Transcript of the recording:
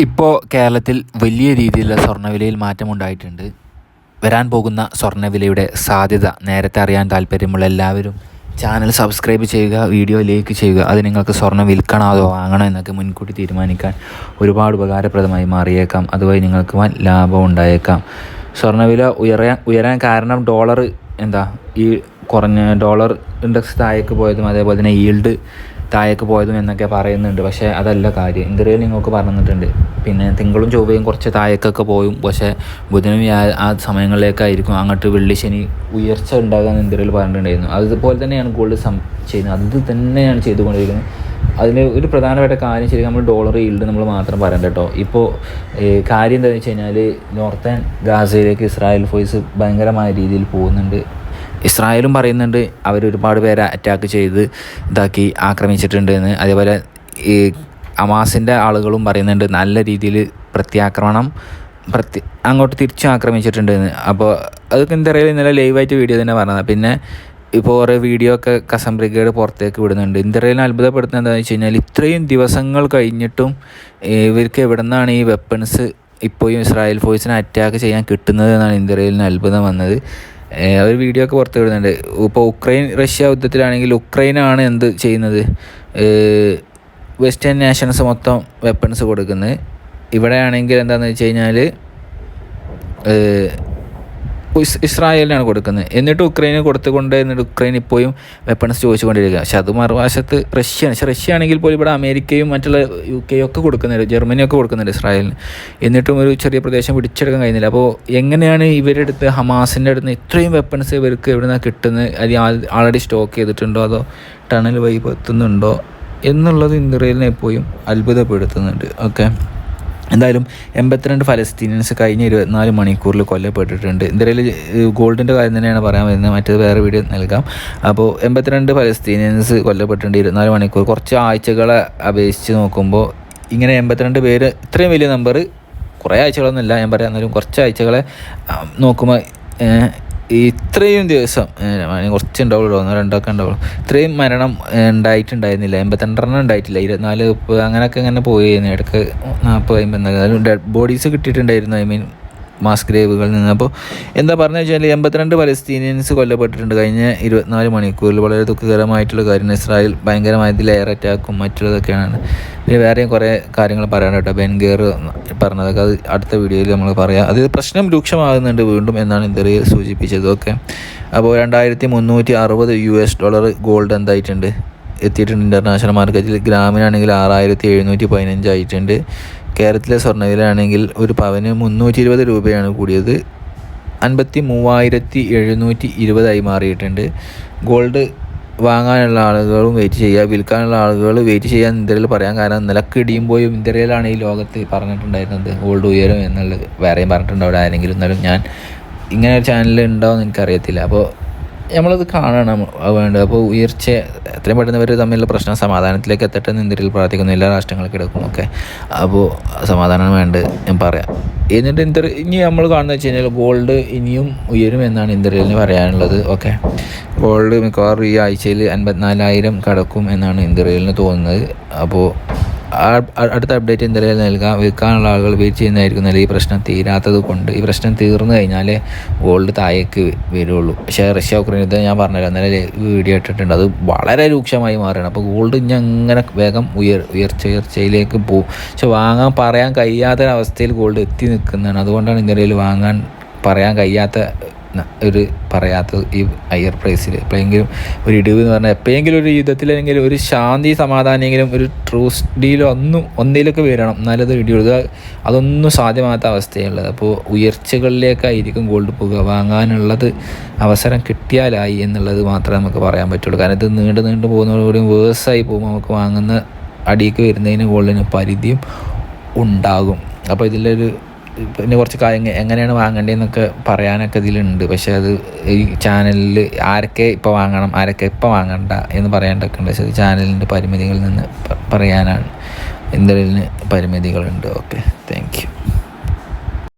ഇപ്പോൾ കേരളത്തിൽ വലിയ രീതിയിലുള്ള സ്വർണവിലയിൽ മാറ്റമുണ്ടായിട്ടുണ്ട്. വരാൻ പോകുന്ന സ്വർണവിലയുടെ സാധ്യത നേരത്തെ അറിയാൻ താല്പര്യമുള്ള എല്ലാവരും ചാനൽ സബ്സ്ക്രൈബ് ചെയ്യുക വീഡിയോ ലൈക്ക് ചെയ്യുക. അത് നിങ്ങൾക്ക് സ്വർണം വിൽക്കണോ അതോ വാങ്ങണോ എന്നൊക്കെ മുൻകൂട്ടി തീരുമാനിക്കാൻ ഒരുപാട് ഉപകാരപ്രദമായി മാറിയേക്കാം. അതുവഴി നിങ്ങൾക്ക് വൻ ലാഭം ഉണ്ടായേക്കാം. സ്വർണവില ഉയരാൻ ഉയരാൻ കാരണം ഡോളർ എന്താ? ഈ കുറഞ്ഞ ഡോളർ ഇൻഡെക്സ് താഴേക്ക് പോയതും അതേപോലെ തന്നെ ഈൽഡ് താഴേക്ക് പോയതും എന്നൊക്കെ പറയുന്നുണ്ട്. പക്ഷേ അതല്ല കാര്യം. ഇന്ത്യയിൽ നിങ്ങൾക്ക് പറഞ്ഞിട്ടുണ്ട്. പിന്നെ തിങ്കളും ചൊവ്വയും കുറച്ച് താഴേക്കൊക്കെ പോയും പക്ഷേ ബുധനും ആ സമയങ്ങളിലേക്കായിരിക്കും അങ്ങോട്ട് വെള്ളി ശനി ഉയർച്ച ഉണ്ടാകാൻ ഇന്ത്യയിൽ പറഞ്ഞിട്ടുണ്ടായിരുന്നു. അതുപോലെ തന്നെയാണ് ഗോൾഡ് സം ചെയ്യുന്നത്. അത് തന്നെയാണ് ചെയ്തുകൊണ്ടിരിക്കുന്നത്. അതിൽ ഒരു പ്രധാനപ്പെട്ട കാര്യം ശരിക്കും നമ്മൾ ഡോളർ ഈൽഡ് നമ്മൾ മാത്രം പറയണ്ട കേട്ടോ. ഇപ്പോൾ കാര്യം എന്താണെന്ന് വെച്ച് കഴിഞ്ഞാൽ നോർത്തേൺ ഗാസയിലേക്ക് ഇസ്രായേൽ ഫോഴ്സ് ഭയങ്കരമായ രീതിയിൽ പോകുന്നുണ്ട്. ഇസ്രായേലും പറയുന്നുണ്ട് അവർ ഒരുപാട് പേരെ അറ്റാക്ക് ചെയ്ത് ഇതാക്കി ആക്രമിച്ചിട്ടുണ്ട് എന്ന് അതേപോലെ ഈ അമാസിന്റെ ആളുകളും പറയുന്നുണ്ട് നല്ല രീതിയിൽ പ്രത്യാക്രമണം പ്രത്യ അങ്ങോട്ട് തിരിച്ചു ആക്രമിച്ചിട്ടുണ്ട് എന്ന് അപ്പോൾ അതൊക്കെ എന്തറിയാലും ഇന്നലെ ലൈവായിട്ട് വീഡിയോ തന്നെ പറഞ്ഞത്. പിന്നെ ഇപ്പോൾ ഓരോ വീഡിയോ ഒക്കെ കസം ബ്രിഗേഡ് പുറത്തേക്ക് വിടുന്നുണ്ട്. ഇന്ത്യയിൽ അത്ഭുതപ്പെടുത്തുന്നത് എന്താണെന്ന് വെച്ച് കഴിഞ്ഞാൽ ഇത്രയും ദിവസങ്ങൾ കഴിഞ്ഞിട്ടും ഇവർക്ക് എവിടെ നിന്നാണ് ഈ വെപ്പൺസ് ഇപ്പോഴും ഇസ്രായേൽ ഫോഴ്സിനെ അറ്റാക്ക് ചെയ്യാൻ കിട്ടുന്നത് എന്നാണ് ഇന്ത്യയിൽ അത്ഭുതം വന്നത്. ഒരു വീഡിയോ ഒക്കെ പുറത്ത് വിടുന്നുണ്ട്. ഇപ്പോൾ ഉക്രൈൻ റഷ്യ യുദ്ധത്തിലാണെങ്കിൽ ഉക്രൈനാണ് എന്ത് ചെയ്യുന്നത്? വെസ്റ്റേൺ നാഷൻസ് മൊത്തം വെപ്പൺസ് കൊടുക്കുന്നത്. ഇവിടെയാണെങ്കിൽ എന്താണെന്ന് വെച്ച് കഴിഞ്ഞാൽ ഇസ്രായേലിനാണ് കൊടുക്കുന്നത്. എന്നിട്ട് ഉക്രൈന് കൊടുത്തുകൊണ്ട് എന്നിട്ട് ഉക്രൈൻ ഇപ്പോഴും വെപ്പൺസ് ചോദിച്ചുകൊണ്ടിരിക്കുക പക്ഷെ അത് മറുവശത്ത് റഷ്യയാണ്. പക്ഷെ റഷ്യ ആണെങ്കിൽ പോലും ഇവിടെ അമേരിക്കയും മറ്റുള്ള യു കെയും ഒക്കെ കൊടുക്കുന്നുണ്ട്. ജർമ്മനിയൊക്കെ കൊടുക്കുന്നുണ്ട് ഇസ്രായേലിന്. എന്നിട്ടും ഒരു ചെറിയ പ്രദേശം പിടിച്ചെടുക്കാൻ കഴിയുന്നില്ല അപ്പോൾ എങ്ങനെയാണ് ഇവരുടെ അടുത്ത് ഹമാസിന്റെ അടുത്ത് ഇത്രയും വെപ്പൺസ് ഇവർക്ക് എവിടെ നിന്നാണ് കിട്ടുന്നത്? അത് ആൾറെഡി സ്റ്റോക്ക് ചെയ്തിട്ടുണ്ടോ? അതോ ടണൽ വഴി എത്തുന്നുണ്ടോ എന്നുള്ളത് ഇസ്രയേലിനെ എപ്പോഴും അത്ഭുതപ്പെടുത്തുന്നുണ്ട്. ഓക്കെ എന്തായാലും എൺപത്തിരണ്ട് ഫലസ്തീനിയൻസ് കഴിഞ്ഞ ഇരുപത്തിനാല് മണിക്കൂറിൽ കൊല്ലപ്പെട്ടിട്ടുണ്ട്. എന്തായാലും ഗോൾഡിന്റെ കാര്യം തന്നെയാണ് പറയാൻ വരുന്നത്. മറ്റേത് വേറെ വീഡിയോ നൽകാം. അപ്പോൾ എൺപത്തിരണ്ട് ഫലസ്തീനിയൻസ് കൊല്ലപ്പെട്ടിട്ടുണ്ട് ഇരുപത്തിനാല് മണിക്കൂർ. കുറച്ച് ആഴ്ചകളെ അപേക്ഷിച്ച് നോക്കുമ്പോൾ ഇങ്ങനെ എൺപത്തിരണ്ട് പേര് ഇത്രയും വലിയ നമ്പർ കുറേ ആഴ്ചകളൊന്നുമില്ല. ഞാൻ പറയാം എന്നാലും കുറച്ച് ആഴ്ചകളെ നോക്കുമ്പോൾ ഇത്രയും ദിവസം മരണം കുറച്ച് ഉണ്ടാവുള്ളൂ ഒന്നോ രണ്ടൊക്കെ ഉണ്ടാവുള്ളൂ. ഇത്രയും മരണം ഉണ്ടായിട്ടുണ്ടായിരുന്നില്ല. എൺപത്തിരണ്ടെണ്ണം ഉണ്ടായിട്ടില്ല. ഇരുപത്തിനാല് അങ്ങനെയൊക്കെ ഇങ്ങനെ പോയിരുന്നു ഇടയ്ക്ക് നാൽപ്പത് അമ്പത് ഡെഡ് ബോഡീസ് കിട്ടിയിട്ടുണ്ടായിരുന്നു. ഐ മീൻ മാസ് ഗ്രേവുകളിൽ നിന്ന്. അപ്പോൾ എന്താ പറഞ്ഞു വെച്ചാൽ എൺപത്തിരണ്ട് പലസ്തീനിയൻസ് കൊല്ലപ്പെട്ടിട്ടുണ്ട്. കഴിഞ്ഞ ഇരുപത്തിനാല് മണിക്കൂറിൽ വളരെ ദുഃഖകരമായിട്ടുള്ള കാര്യം. ഇസ്രായേൽ ഭയങ്കരമായിട്ട് എയർ അറ്റാക്കും മറ്റുള്ളതൊക്കെയാണ്. പിന്നെ വേറെയും കുറേ കാര്യങ്ങൾ പറയാൻ കേട്ടോ. ബെൻഗേർ പറഞ്ഞതൊക്കെ അത് അടുത്ത വീഡിയോയിൽ നമ്മൾ പറയാം. അത് പ്രശ്നം രൂക്ഷമാകുന്നുണ്ട് വീണ്ടും എന്നാണ് ഇന്ത്യയിൽ സൂചിപ്പിച്ചത്. ഓക്കെ. അപ്പോൾ രണ്ടായിരത്തി മുന്നൂറ്റി അറുപത് യു എസ് ഡോളർ ഗോൾഡ് എന്തായിട്ടുണ്ട്? എത്തിയിട്ടുണ്ട്. ഇന്റർനാഷണൽ മാർക്കറ്റിൽ ഗ്രാമിനാണെങ്കിൽ ആറായിരത്തി എഴുന്നൂറ്റി പതിനഞ്ചായിട്ടുണ്ട് കേരളത്തിലെ സ്വർണവിലാണെങ്കിൽ ഒരു പവന് മുന്നൂറ്റി ഇരുപത് രൂപയാണ് കൂടിയത്. അൻപത്തി മൂവായിരത്തി എഴുന്നൂറ്റി ഇരുപതായി മാറിയിട്ടുണ്ട്. ഗോൾഡ് വാങ്ങാനുള്ള ആളുകളും വെയിറ്റ് ചെയ്യുക വിൽക്കാനുള്ള ആളുകൾ വെയിറ്റ് ചെയ്യാൻ ഇന്ത്യയിൽ പറയാൻ കാരണം നിലക്കിടിയുമ്പോഴും ഇന്ത്യയിലാണ് ഈ ലോകത്ത് പറഞ്ഞിട്ടുണ്ടായിരുന്നത് ഗോൾഡ് ഉയരും എന്നുള്ളത്. വേറെയും പറഞ്ഞിട്ടുണ്ടാവില്ല ആരെങ്കിലും എന്നാലും ഞാൻ ഇങ്ങനെ ഒരു ചാനൽ എന്ന് എനിക്കറിയത്തില്ല. അപ്പോൾ നമ്മളത് കാണണം വേണ്ടത്. അപ്പോൾ ഉയർച്ച എത്രയും പെട്ടെന്ന് ഇവർ തമ്മിലുള്ള പ്രശ്നം സമാധാനത്തിലേക്ക് എത്തട്ടെ ഇന്ത്യയിൽ പ്രാർത്ഥിക്കുന്നു. എല്ലാ രാഷ്ട്രങ്ങൾക്കിടക്കും ഒക്കെ അപ്പോൾ സമാധാനം വേണ്ട ഞാൻ പറയാം. എന്നിട്ട് ഇന്ത്യ ഇനി നമ്മൾ കാണുന്നത് വെച്ച് കഴിഞ്ഞാൽ ഗോൾഡ് ഇനിയും ഉയരും എന്നാണ് ഇന്ത്യയിൽ പറയാനുള്ളത്. ഓക്കെ ഗോൾഡ് മിക്കവാറും ഈ ആഴ്ചയിൽ അൻപത്തിനാലായിരം കടക്കും എന്നാണ് ഇന്ത്യയിൽ തോന്നുന്നത്. അപ്പോൾ അടുത്ത അപ്ഡേറ്റ് എന്തെങ്കിലും നൽകാം വിൽക്കാനുള്ള ആളുകൾ വെയിറ്റ് ചെയ്യുന്നതായിരിക്കും ഈ പ്രശ്നം തീരാത്തത് കൊണ്ട് ഈ പ്രശ്നം തീർന്നു കഴിഞ്ഞാൽ ഗോൾഡ് താഴേക്ക് വരുള്ളൂ. പക്ഷേ റഷ്യ ഉക്രൈൻ യുദ്ധം ഞാൻ പറഞ്ഞല്ലോ. ഇന്നലെ വീഡിയോ ഇട്ടിട്ടുണ്ട്. അത് വളരെ രൂക്ഷമായി മാറുകയാണ്. അപ്പോൾ ഗോൾഡ് ഇനി അങ്ങനെ വേഗം ഉയർ ഉയർച്ച ഉയർച്ചയിലേക്ക് പോകും. പക്ഷെ വാങ്ങാൻ പറയാൻ കഴിയാത്ത അവസ്ഥയിൽ ഗോൾഡ് എത്തി നിൽക്കുന്നതാണ്. അതുകൊണ്ടാണ് ഇന്ത്യയിൽ വാങ്ങാൻ പറയാൻ കഴിയാത്ത ഒരു പറയാത്ത ഈ ഹയർ പ്രൈസിൽ എപ്പോഴെങ്കിലും ഒരു ഇടിവ് എന്ന് പറഞ്ഞാൽ എപ്പോഴെങ്കിലും ഒരു യുദ്ധത്തിലെങ്കിലും ഒരു ശാന്തി സമാധാനമെങ്കിലും ഒരു ട്രൂസ് ഡീലോ ഒന്നും ഒന്നിലൊക്കെ വരണം. എന്നാലത് ഇടിയുള്ളൂ. ഇത് അതൊന്നും സാധ്യമാകാത്ത അവസ്ഥയുള്ളത് അപ്പോൾ ഉയർച്ചകളിലേക്കായിരിക്കും ഗോൾഡ് പോകുക വാങ്ങാനുള്ളത് അവസരം കിട്ടിയാലായി എന്നുള്ളത് മാത്രമേ നമുക്ക് പറയാൻ പറ്റുള്ളൂ. കാരണം ഇത് നീണ്ടു നീണ്ടു പോകുന്നതോടുകൂടി വേഴ്സായി പോകുമ്പോൾ നമുക്ക് വാങ്ങുന്ന അടിക്ക് വരുന്നതിന് ഗോൾഡിന് പരിധിയും ഉണ്ടാകും. അപ്പോൾ ഇതിലൊരു പിന്നെ കുറച്ച് കാര്യങ്ങൾ എങ്ങനെയാണ് വാങ്ങേണ്ടതെന്നൊക്കെ പറയാനൊക്കെ ഇതിലുണ്ട്. പക്ഷേ അത് ഈ ചാനലിൽ ആരൊക്കെ ഇപ്പോൾ വാങ്ങണം ആരൊക്കെ ഇപ്പോൾ വാങ്ങണ്ട എന്ന് പറയാണ്ടൊക്കെ ഉണ്ട്. പക്ഷേ അത് ചാനലിന്റെ പരിമിതികളിൽ നിന്ന് പറയാനാണ്. എന്തെങ്കിലും പരിമിതികളുണ്ട്. ഓക്കെ. താങ്ക്